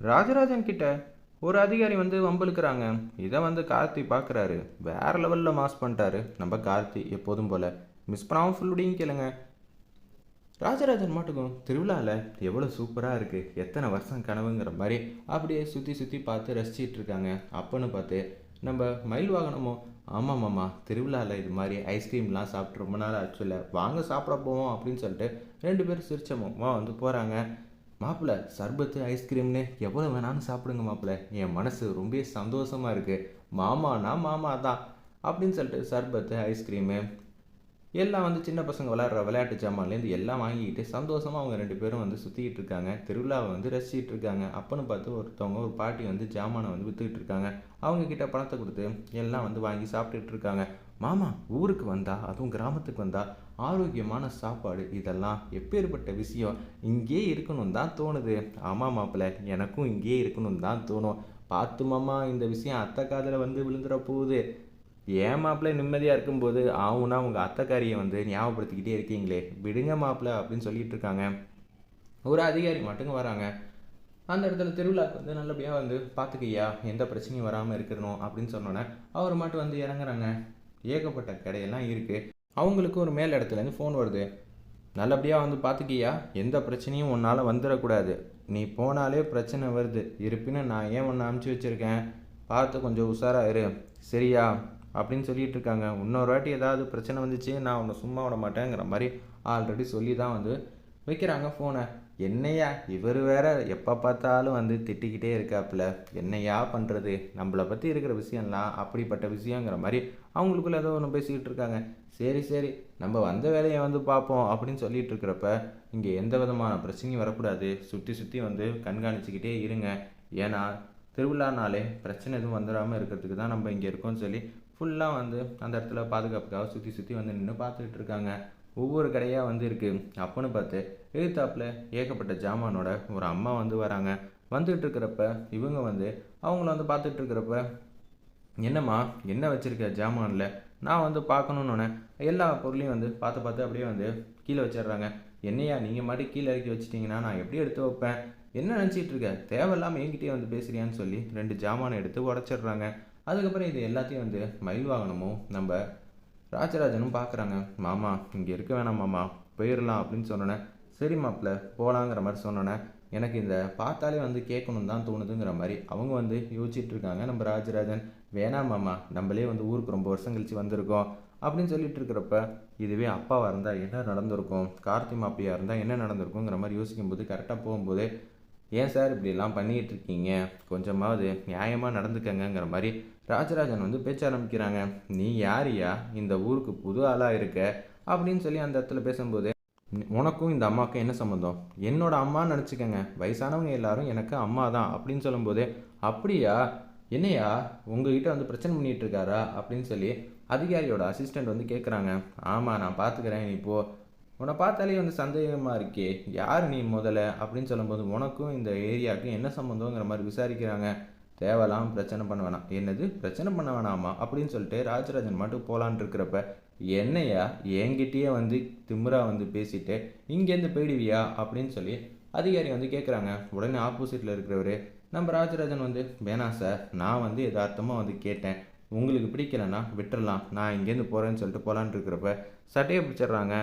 ராஜராஜன் கிட்ட ஒரு அதிகாரி வந்து வம்பளுக்குறாங்க இதை வந்து கார்த்தி பார்க்குறாரு வேற லெவலில் மாஸ் பண்ணிட்டாரு. நம்ம கார்த்தி எப்போதும் போல். மிஸ் பண்ணாமல் ஃபுல்லுடையும் கேளுங்க. ராஜராஜன் மாட்டுக்கும் திருவிழாவில் எவ்வளோ சூப்பராக இருக்குது எத்தனை வருஷம் கனவுங்கிற மாதிரி அப்படியே சுற்றி சுற்றி பார்த்து ரசிச்சிட்டு இருக்காங்க. அப்பன்னு பார்த்து நம்ம மயில் வாகனமும் ஆமாம் மாமா திருவிழாவில் இது மாதிரி ஐஸ்கிரீம்லாம் சாப்பிட்டு ரொம்ப நாள் ஆச்சுல வாங்க சாப்பிட போவோம் அப்படின்னு சொல்லிட்டு ரெண்டு பேரும் சிரிச்சமுமா வந்து போகிறாங்க மாப்பிள்ளை சர்பத்து ஐஸ்கிரீம்னு எவ்வளோ வேணாலும் சாப்பிடுங்க மாப்பிள்ளை என் மனசு ரொம்ப சந்தோஷமாக இருக்குது மாமானா மாமா தான் அப்படின்னு சொல்லிட்டு சர்பத்து ஐஸ்கிரீமு எல்லாம் வந்து சின்ன பசங்க விளையாடுற விளையாட்டு ஜாமான்லேருந்து எல்லாம் வாங்கிக்கிட்டு சந்தோஷமாக அவங்க ரெண்டு பேரும் வந்து சுற்றிக்கிட்டு இருக்காங்க. திருவிழாவை வந்து ரசிச்சிட்டு இருக்காங்க. அப்பன்னு பார்த்து ஒருத்தவங்க ஒரு பாட்டி வந்து ஜாமானை வந்து விற்றுக்கிட்டு இருக்காங்க. அவங்க கிட்ட பணத்தை கொடுத்து எல்லாம் வந்து வாங்கி சாப்பிட்டுட்டு இருக்காங்க. மாமா ஊருக்கு வந்தா அதுவும் கிராமத்துக்கு வந்தா ஆரோக்கியமான சாப்பாடு இதெல்லாம் எப்பேற்பட்ட விஷயம்? இங்கே இருக்கணும் தான் தோணுது. ஆமாம் மாப்பிள்ள எனக்கும் இங்கே இருக்கணும் தான் தோணும். பார்த்து மாமா இந்த விஷயம் அத்தை காதில் வந்து விழுந்துட போகுது. ஏன் மாப்பிள்ளை நிம்மதியாக இருக்கும்போது ஆகுனா உங்கள் அத்தைக்காரியை வந்து ஞாபகப்படுத்திக்கிட்டே இருக்கீங்களே? விடுங்க மாப்பிள்ளை அப்படின்னு சொல்லிட்டு இருக்காங்க. ஒரு அதிகாரி மட்டுங்க வராங்க. அந்த இடத்துல திருவிழாக்கு வந்து நல்லபடியாக வந்து பார்த்துக்கையா எந்த பிரச்சனையும் வராமல் இருக்கணும் அப்படின்னு சொன்னோன்னே அவர் மட்டும் வந்து இறங்குறாங்க. ஏகப்பட்ட கடையெல்லாம் இருக்குது அவங்களுக்கு ஒரு மேல் இடத்துலேருந்து ஃபோன் வருது. நல்லபடியாக வந்து பார்த்துக்கியா எந்த பிரச்சனையும் உன்னால் வந்துடக்கூடாது நீ போனாலே பிரச்சனை வருது. இருப்பினும் நான் ஏன் உன்னை அனுப்பிச்சி வச்சுருக்கேன்? பார்த்து கொஞ்சம் உஷாராக இரு. சரியா? அப்படின்னு சொல்லிட்டு இருக்காங்க. இன்னொரு வாட்டி ஏதாவது பிரச்சனை வந்துச்சு நான் உன்னை சும்மா விட மாட்டேங்கிற மாதிரி ஆல்ரெடி சொல்லி தான் வந்து வைக்கிறாங்க ஃபோனை என்னையா? இவர் வேற எப்போ பார்த்தாலும் வந்து திட்டிக்கிட்டே இருக்காப்புல. என்னையா பண்ணுறது நம்மளை பற்றி இருக்கிற விஷயம்லாம் அப்படிப்பட்ட விஷயங்கிற மாதிரி அவங்களுக்குள்ள ஏதோ ஒன்று பேசிக்கிட்டு இருக்காங்க. சரி சரி நம்ம வந்த வேலையை வந்து பார்ப்போம் அப்படின்னு சொல்லிட்டு இருக்கிறப்ப இங்கே எந்த விதமான பிரச்சனையும் வரக்கூடாது. சுற்றி சுற்றி வந்து கண்காணிச்சுக்கிட்டே இருங்க. ஏன்னா திருவிழானாலே பிரச்சனை எதுவும் வந்துடாமல் இருக்கிறதுக்கு தான் நம்ம இங்கே இருக்கோம்னு சொல்லி ஃபுல்லாக வந்து அந்த இடத்துல பாதுகாப்புக்காக சுற்றி சுற்றி வந்து நின்று பார்த்துக்கிட்டு இருக்காங்க. ஒவ்வொரு கடையாக வந்து இருக்குது அப்போன்னு பார்த்து எழுத்தாப்பில் ஏகப்பட்ட ஜாமானோட ஒரு அம்மா வந்து வராங்க. வந்துட்டு இருக்கிறப்ப இவங்க வந்து அவங்கள வந்து பார்த்துட்டு இருக்கிறப்ப என்னம்மா என்ன வச்சுருக்க ஜாமானில்? நான் வந்து பார்க்கணுன்னு எல்லா பொருளையும் வந்து பார்த்து பார்த்து அப்படியே வந்து கீழே வச்சிடுறாங்க. என்னையா நீங்கள் மாதிரி கீழே இறக்கி வச்சிட்டிங்கன்னா நான் எப்படி எடுத்து வைப்பேன்? என்ன நினச்சிட்டு இருக்க? தேவையில்லாமல் என்கிட்டயே வந்து பேசுறியான்னு சொல்லி ரெண்டு ஜாமானை எடுத்து உடச்சிடுறாங்க. அதுக்கப்புறம் இது எல்லாத்தையும் வந்து மயில் வாகனமும் நம்ம ராஜராஜனும் பார்க்குறாங்க மாமா இங்கே இருக்க வேணாம் மாமா போயிடலாம் அப்படின்னு சொன்னோன்னே சரி மாப்பிள்ள போகலாங்கிற மாதிரி சொன்னோன்னே எனக்கு இந்த பார்த்தாலே வந்து கேட்கணும் தான் தோணுதுங்கிற மாதிரி அவங்க வந்து யோசிச்சுட்டு இருக்காங்க நம்ம ராஜராஜன். வேணாம் மாமா நம்மளே வந்து ஊருக்கு ரொம்ப வருஷம் கழிச்சு வந்திருக்கோம் அப்படின்னு சொல்லிட்டு இருக்கிறப்ப இதுவே அப்பாவாக இருந்தால் என்ன நடந்திருக்கும்? கார்த்தி மாப்பியாக இருந்தால் என்ன நடந்திருக்குங்கிற மாதிரி யோசிக்கும்போது கரெக்டாக போகும்போது ஏன் சார் இப்படிலாம் பண்ணிக்கிட்டு இருக்கீங்க கொஞ்சமாவது நியாயமாக நடந்துக்கங்கிற மாதிரி ராஜராஜன் வந்து பேச்ச ஆரம்பிக்கிறாங்க நீ யாரியா? இந்த ஊருக்கு புது ஆளாக இருக்க? அப்படின்னு சொல்லி அந்த இடத்துல பேசும்போது உனக்கும் இந்த அம்மாவுக்கும் என்ன சம்மந்தம் என்னோட அம்மான்னு நினச்சிக்கோங்க. வயசானவங்க எல்லாரும் எனக்கு அம்மா தான். அப்படின்னு சொல்லும்போது அப்படியா? என்னையா? உங்ககிட்ட வந்து பிரச்சனை பண்ணிகிட்டு இருக்காரா? அப்படின்னு சொல்லி அதிகாரியோட அசிஸ்டண்ட் வந்து கேட்குறாங்க ஆமாம் நான் பார்த்துக்கிறேன் நீ இப்போ உன்னை பார்த்தாலே வந்து சந்தேகமாக இருக்கே. யார் நீ முதல்ல? அப்படின்னு சொல்லும்போது உனக்கும் இந்த ஏரியாவுக்கும் என்ன சம்மந்தங்கிற மாதிரி விசாரிக்கிறாங்க. தேவலாம் பிரச்சனை பண்ண வேணாம். என்னது? பிரச்சனை பண்ண வேணாமா? அப்படின்னு சொல்லிட்டு ராஜராஜன் மட்டும் போகலான் இருக்கிறப்ப என்னையா என்கிட்டயே வந்து திமிரா வந்து பேசிட்டு இங்கேருந்து போயிடுவியா? அப்படின்னு சொல்லி அதிகாரி வந்து கேட்குறாங்க உடனே ஆப்போசிட்டில் இருக்கிறவர் நம்ம ராஜராஜன் வந்து வேணாம் சார் நான் வந்து எதார்த்தமாக வந்து கேட்டேன். உங்களுக்கு பிடிக்கலன்னா விட்டுறலாம். நான் இங்கேருந்து போகிறேன்னு சொல்லிட்டு போகலான் இருக்கிறப்ப சட்டையை பிடிச்சிடுறாங்க.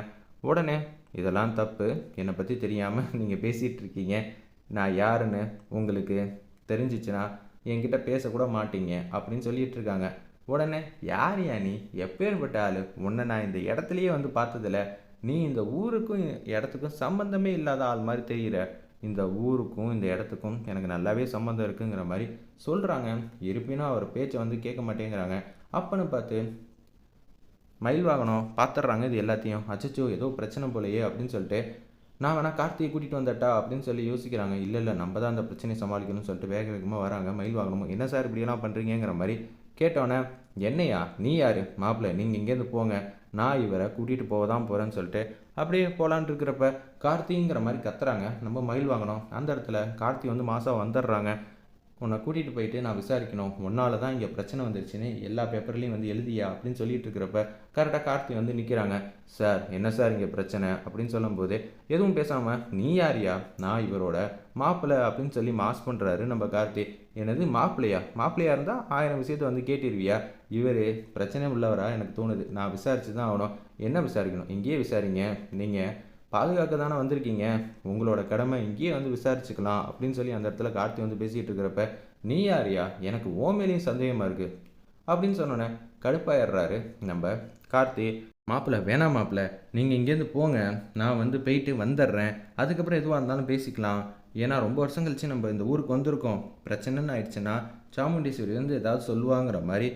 உடனே இதெல்லாம் தப்பு. என்னை பற்றி தெரியாமல் நீங்கள் பேசிகிட்டு இருக்கீங்க. நான் யாருன்னு உங்களுக்கு தெரிஞ்சிச்சுன்னா என்கிட்ட பேசக்கூட மாட்டீங்க அப்படின்னு சொல்லிட்டு இருக்காங்க உடனே யார் யா நீ? எப்பேற்பட்ட ஆள்? உன்னை நான் இந்த இடத்துலையே வந்து பார்த்ததில்ல. நீ இந்த ஊருக்கும் இடத்துக்கும் சம்மந்தமே இல்லாத ஆள் மாதிரி தெரிகிற இந்த ஊருக்கும் இந்த இடத்துக்கும் எனக்கு நல்லாவே சம்மந்தம் இருக்குங்கிற மாதிரி சொல்கிறாங்க இருப்பினும் அவர் பேச்சை வந்து கேட்க மாட்டேங்கிறாங்க. அப்பன்னு பார்த்து மயில் வாகனம் பார்த்துட்றாங்க இது எல்லாத்தையும். அச்சச்சோ ஏதோ பிரச்சனை போலையே அப்படின்னு சொல்லிட்டு நான் வேணால் கார்த்தியை கூட்டிகிட்டு வந்தட்டா அப்படின்னு சொல்லி யோசிக்கிறாங்க. இல்லை இல்லை நம்ம தான் அந்த பிரச்சனையை சமாளிக்கணும்னு சொல்லிட்டு வேக வேகமாக வராங்க. மயில் வாங்கணும்? என்ன சார் இப்படியெல்லாம் பண்ணுறீங்கிற மாதிரி கேட்டோன்னே என்னையா? நீ யார்? மாப்பிள்ளை நீங்கள் இங்கேருந்து போங்க. நான் இவரை கூட்டிகிட்டு போக தான் போகிறேன்னு சொல்லிட்டு அப்படியே போகலான் இருக்கிறப்ப கார்த்திங்கிற மாதிரி கத்துறாங்க. நம்ம மயில் வாங்கணும். அந்த இடத்துல கார்த்தி வந்து மாதம் வந்துடுறாங்க. உன்னை கூட்டிகிட்டு போயிட்டு நான் விசாரிக்கணும். உன்னால தான் இங்கே பிரச்சனை வந்துருச்சுன்னு எல்லா பேப்பர்லேயும் வந்து எழுதியா அப்படின்னு சொல்லிட்டு இருக்கிறப்ப கரெக்டாக கார்த்தி வந்து நிற்கிறாங்க சார் என்ன சார் இங்கே பிரச்சனை? அப்படின்னு சொல்லும்போது எதுவும் பேசாமல் நீ யாரியா? நான் இவரோட மாப்பிள்ளை அப்படின்னு சொல்லி மாஸ் பண்ணுறாரு நம்ம கார்த்தி. என்னது மாப்பிள்ளையா மாப்பிள்ளையா இருந்தால் ஆயிரம் விஷயத்தை வந்து கேட்டிருவியா? இவர் பிரச்சனை உள்ளவரா எனக்கு தோணுது. நான் விசாரிச்சு தான் ஆகணும். என்ன விசாரிக்கணும்? இங்கேயே விசாரிங்க. நீங்கள் பாதுகாக்க தானே வந்திருக்கீங்க? உங்களோட கடமை இங்கேயே வந்து விசாரிச்சுக்கலாம் அப்படின்னு சொல்லி அந்த இடத்துல கார்த்தி வந்து பேசிகிட்டு இருக்கிறப்ப நீ யாரியா? எனக்கு ஓ மேலேயும் சந்தேகமாக இருக்குது அப்படின்னு சொன்னோன்னே கடுப்பாயிடுறாரு. நம்ம கார்த்தி மாப்பிள்ளை வேணாம் மாப்பிள்ளை. நீங்கள் இங்கேருந்து போங்க. நான் வந்து போயிட்டு வந்துடுறேன். அதுக்கப்புறம் எதுவாக இருந்தாலும் பேசிக்கலாம். ஏன்னா ரொம்ப வருஷம் கழிச்சு நம்ம இந்த ஊருக்கு வந்திருக்கோம். பிரச்சனைன்னு ஆயிடுச்சுன்னா சாமுண்டீஸ்வரி வந்து ஏதாவது சொல்லுவாங்கிற மாதிரி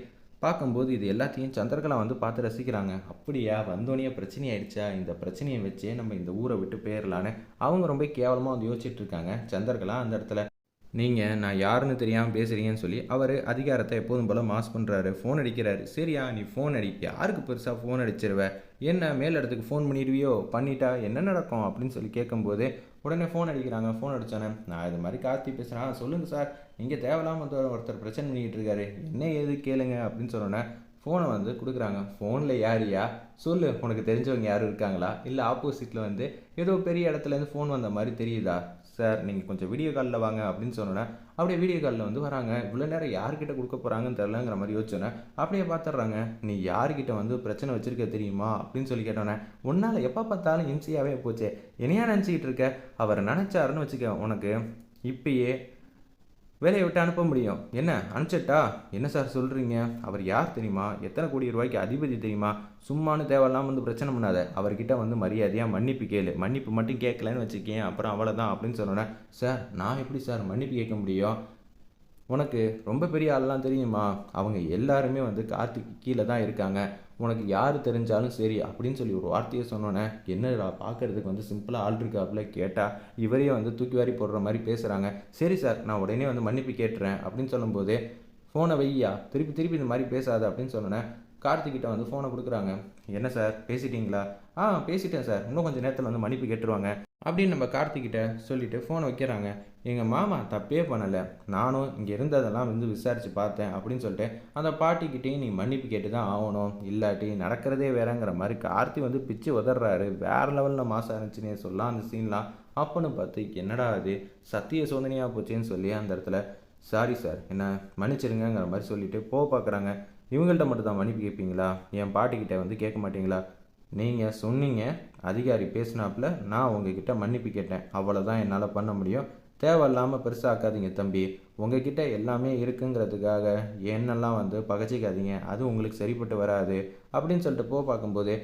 பார்க்கும்போது இது எல்லாத்தையும் சந்திரகலா வந்து பார்த்து ரசிக்கிறாங்க. அப்படியா வந்தோடனே பிரச்சனை ஆயிடுச்சா? இந்த பிரச்சனையை வச்சே நம்ம இந்த ஊரை விட்டு போயிடலான்னு அவங்க ரொம்ப கேவலமாக வந்து யோசிச்சுட்டு இருக்காங்க. சந்திரகலா அந்த இடத்துல நீங்கள் நான் யாருன்னு தெரியாமல் பேசுகிறீங்கன்னு சொல்லி அவர் அதிகாரத்தை எப்போதும் போல் மாஸ் பண்ணுறாரு ஃபோன் அடிக்கிறாரு. சரியா நீ ஃபோன் அடி. யாருக்கு பெருசாக ஃபோன் அடிச்சிருவ? என்ன மேல் இடத்துக்கு ஃபோன் பண்ணிடுவியோ? பண்ணிட்டா என்ன நடக்கும்? அப்படின்னு சொல்லி கேட்கும்போது உடனே ஃபோன் அடிக்கிறாங்க. ஃபோன் அடித்தானே நான் இது மாதிரி கார்த்தி பேசுகிறேன் சொல்லுங்கள் சார். இங்கே தேவையில்லாமல் வந்து ஒருத்தர் பிரச்சனை பண்ணிக்கிட்டு இருக்காரு. என்ன ஏது கேளுங்க அப்படின்னு சொன்னோன்னே ஃபோனை வந்து கொடுக்குறாங்க. ஃபோனில் யாரியா? சொல்லு உனக்கு தெரிஞ்சவங்க யாரும் இருக்காங்களா? இல்லை ஆப்போசிட்டில் வந்து ஏதோ பெரிய இடத்துலேருந்து ஃபோன் வந்த மாதிரி தெரியுதா? சார் நீங்கள் கொஞ்சம் வீடியோ காலில் வாங்க அப்படின்னு சொன்னோன்னே அப்படியே வீடியோ காலில் வந்து வராங்க. இவ்வளோ நேரம் யார்கிட்ட கொடுக்க போகிறாங்கன்னு தெரிலங்கிற மாதிரி யோசிச்சோன்னே அப்படியே பார்த்துட்றாங்க நீ யார்கிட்ட வந்து பிரச்சனை வச்சுருக்க தெரியுமா? அப்படின்னு சொல்லி கேட்டோன்னே உன்னால் எப்போ பார்த்தாலும் இம்சியாகவே போச்சே. என்னையா நினச்சிக்கிட்டு இருக்க? அவர் நினச்சாருன்னு வச்சுக்க உனக்கு. இப்பயே வேலையை விட்டு அனுப்ப முடியும். என்ன? அனுப்பிச்சிட்டா? என்ன சார் சொல்கிறீங்க அவர் யார் தெரியுமா? எத்தனை கோடி ரூபாய்க்கு அதிபதி தெரியுமா? சும்மானு தேவையில்லாமல் வந்து பிரச்சனை பண்ணாத. அவர்கிட்ட வந்து மரியாதையாக மன்னிப்பு கேளு. மன்னிப்பு மட்டும் கேட்கலன்னு வச்சுக்கேன். அப்புறம் அவ்வளோதான் அப்படின்னு சொன்னோன்னே சார் நான் எப்படி சார் மன்னிப்பு கேட்க முடியும்? உனக்கு ரொம்ப பெரிய ஆள்லாம் தெரியுமா? அவங்க எல்லாருமே வந்து கார்த்திக் கீழே தான் இருக்காங்க. உனக்கு யார் தெரிஞ்சாலும் சரி அப்படின்னு சொல்லி ஒரு வார்த்தையை சொன்னோன்னே என்னடா பார்க்கறதுக்கு வந்து சிம்பிளாக ஆள் இருக்காப்புல கேட்டால் இவரையே வந்து தூக்கி வாரி போடுற மாதிரி பேசுகிறாங்க சரி சார் நான் உடனே வந்து மன்னிப்பு கேட்டுறேன் அப்படின்னு சொல்லும்போது ஃபோனை வையா திருப்பி திருப்பி இந்த மாதிரி பேசாத அப்படின்னு சொன்னோன்னே கார்த்திகிட்ட வந்து ஃபோனை கொடுக்குறாங்க. என்ன சார் பேசிட்டீங்களா? ஆ பேசிட்டேன் சார் இன்னும் கொஞ்சம் நேரத்தில் வந்து மன்னிப்பு கேட்டுருவாங்க. அப்படின்னு நம்ம கார்த்திகிட்ட சொல்லிவிட்டு ஃபோனை வைக்கிறாங்க. எங்கள் மாமா தப்பே பண்ணலை. நானும் இங்கே இருந்ததெல்லாம் வந்து விசாரித்து பார்த்தேன் அப்படின்னு சொல்லிட்டு அந்த பாட்டிக்கிட்டேயும் நீ மன்னிப்பு கேட்டு தான் ஆகணும். இல்லாட்டி நடக்கிறதே வேறங்கிற மாதிரி கார்த்தி வந்து பிச்சு உதறாரு வேறு லெவலில் மாசம் இருந்துச்சுன்னே சொல்லலாம். அந்த சீன்லாம் அப்போன்னு பார்த்து என்னடா அது சத்திய சோதனையாக போச்சேன்னு சொல்லி அந்த இடத்துல சாரி சார் என்ன மன்னிச்சிருங்கிற மாதிரி சொல்லிவிட்டு போக பார்க்குறாங்க. இவங்கள்ட்ட மட்டும் தான் மன்னிப்பு கேட்பீங்களா? என் பாட்டிக்கிட்ட வந்து கேட்க மாட்டீங்களா? நீங்கள் சொன்னீங்க அதிகாரி பேசினாப்புல நான் உங்ககிட்ட மன்னிப்பு கேட்டேன். அவ்வளோதான் என்னால் பண்ண முடியும். தேவையில்லாமல் பெருசாக்காதீங்க தம்பி. உங்ககிட்ட எல்லாமே இருக்குங்கிறதுக்காக என்னெல்லாம் வந்து பகச்சிக்காதீங்க. அது உங்களுக்கு சரிப்பட்டு வராது. அப்படின்னு சொல்லிட்டு போக பார்க்கும்போது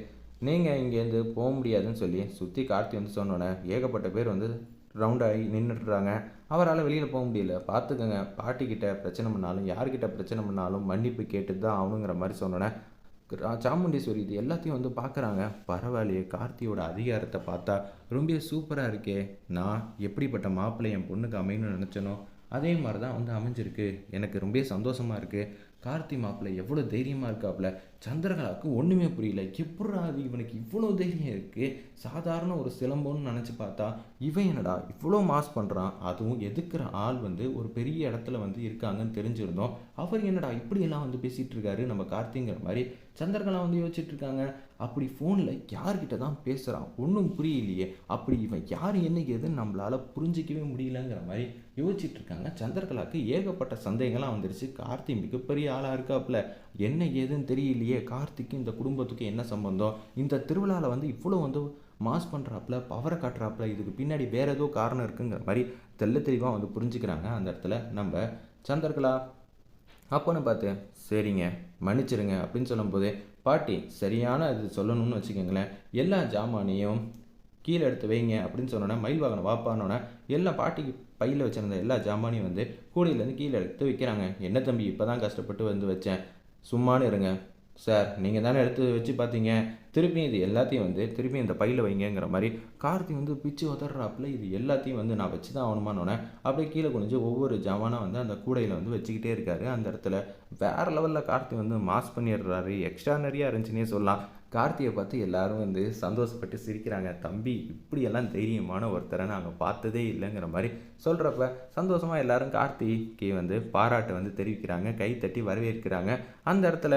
நீங்கள் இங்கேருந்து போக முடியாதுன்னு சொல்லி சுற்றி கார்த்தி வந்து சொன்னோன்னே ஏகப்பட்ட பேர் வந்து ரவுண்டாகி நின்றுட்டுறாங்க அவரால் வெளியில் போக முடியல. பார்த்துக்கோங்க. பாட்டிக்கிட்ட பிரச்சனை பண்ணாலும் யார்கிட்ட பிரச்சனை பண்ணாலும் மன்னிப்பு கேட்டு தான் ஆகணுங்கிற மாதிரி சொன்னோன்னே சாமுண்டீஸ்வரி இது எல்லாத்தையும் வந்து பார்க்குறாங்க. பரவாயில்லையே கார்த்தியோட அதிகாரத்தை பார்த்தா ரொம்ப சூப்பராக இருக்கே. நான் எப்படிப்பட்ட மாப்பிள்ளை என் பொண்ணுக்கு அமையணும்னு நினச்சனோ அதே மாதிரி தான் வந்து அமைஞ்சிருக்கு. எனக்கு ரொம்ப சந்தோஷமாக இருக்குது கார்த்தி மாப்பிள்ளை எவ்வளோ தைரியமாக இருக்காப்புல சந்திரகலாவுக்கு ஒன்றுமே புரியல. எப்படா அது இவனுக்கு இவ்வளோ தைரியம் இருக்குது சாதாரண ஒரு சிலம்பம்னு நினச்சி பார்த்தா இவன் என்னடா இவ்வளோ மாஸ் பண்ணுறான் அதுவும் எதுக்குற ஆள் வந்து ஒரு பெரிய இடத்துல வந்து இருக்காங்கன்னு தெரிஞ்சிருந்தோம். அவர் என்னடா இப்படியெல்லாம் வந்து பேசிகிட்டு இருக்காரு நம்ம கார்த்திங்கிற மாதிரி சந்திரகலா வந்து யோசிச்சுட்டு இருக்காங்க அப்படி ஃபோனில் யார்கிட்ட தான் பேசுகிறான் ஒன்றும் புரியலையே. அப்படி இவன் யார் என்ன ஏதுன்னு நம்மளால் புரிஞ்சிக்கவே முடியலங்கிற மாதிரி யோசிச்சுட்டு இருக்காங்க சந்திரகலாவுக்கு ஏகப்பட்ட சந்தேகங்கள்லாம் வந்துருச்சு. கார்த்தி மிகப்பெரிய ஆளாக இருக்காப்புல. என்ன ஏதுன்னு தெரியலையே. கார்த்திக்கும் இந்த குடும்பத்துக்கும் என்ன சம்பந்தம்? இந்த திருவிழாவில் வந்து இவ்வளோ வந்து மாஸ் பண்ணுறாப்புல பவரை காட்டுறாப்புல. இதுக்கு பின்னாடி வேறு ஏதோ காரணம் இருக்குங்கிற மாதிரி தெள்ள தெளிவாக வந்து புரிஞ்சுக்கிறாங்க அந்த இடத்துல. நம்ம சந்திரகலா அப்போன்னு பார்த்து சரிங்க மன்னிச்சிருங்க அப்படின்னு சொல்லும்போது பாட்டி சரியான இது சொல்லணும்னு வச்சுக்கோங்களேன். எல்லா ஜாமானையும் கீழே எடுத்து வைங்க அப்படின்னு சொன்னோன்னே மயில் வாகனம் வாப்பானோன்னே எல்லா பாட்டிக்கு பையில் வச்சுருந்த எல்லா ஜாமானையும் வந்து கூடையிலேருந்து கீழே எடுத்து வைக்கிறாங்க. என்ன தம்பி இப்போ தான் கஷ்டப்பட்டு வந்து வச்சேன். சும்மானு இருங்க. சார் நீங்கள் தானே எடுத்து வச்சு பார்த்தீங்க. திருப்பியும் இது எல்லாத்தையும் வந்து திருப்பியும் இந்த பையில் வைங்கங்கிற மாதிரி கார்த்தி வந்து பிச்சு உதறாப்புல இது எல்லாத்தையும் வந்து நான் வச்சு தான் ஆகணுமானோன்னே அப்படியே கீழே குனிஞ்சு ஒவ்வொரு ஜவானாக வந்து அந்த கூடையில் வந்து வச்சுக்கிட்டே இருக்காரு. அந்த இடத்துல வேறு லெவலில் கார்த்தி வந்து மாஸ் பண்ணிடுறாரு. எக்ஸ்ட்ரானரியாக இருந்துச்சுன்னே சொல்லலாம். கார்த்தியை பார்த்து எல்லாரும் வந்து சந்தோஷப்பட்டு சிரிக்கிறாங்க. தம்பி இப்படியெல்லாம் தைரியமான ஒருத்தரை நாங்கள் பார்த்ததே இல்லைங்கிற மாதிரி சொல்கிறப்ப சந்தோஷமாக எல்லாரும் கார்த்திக்கு வந்து பாராட்டு வந்து தெரிவிக்கிறாங்க. கை தட்டி வரவேற்கிறாங்க. அந்த இடத்துல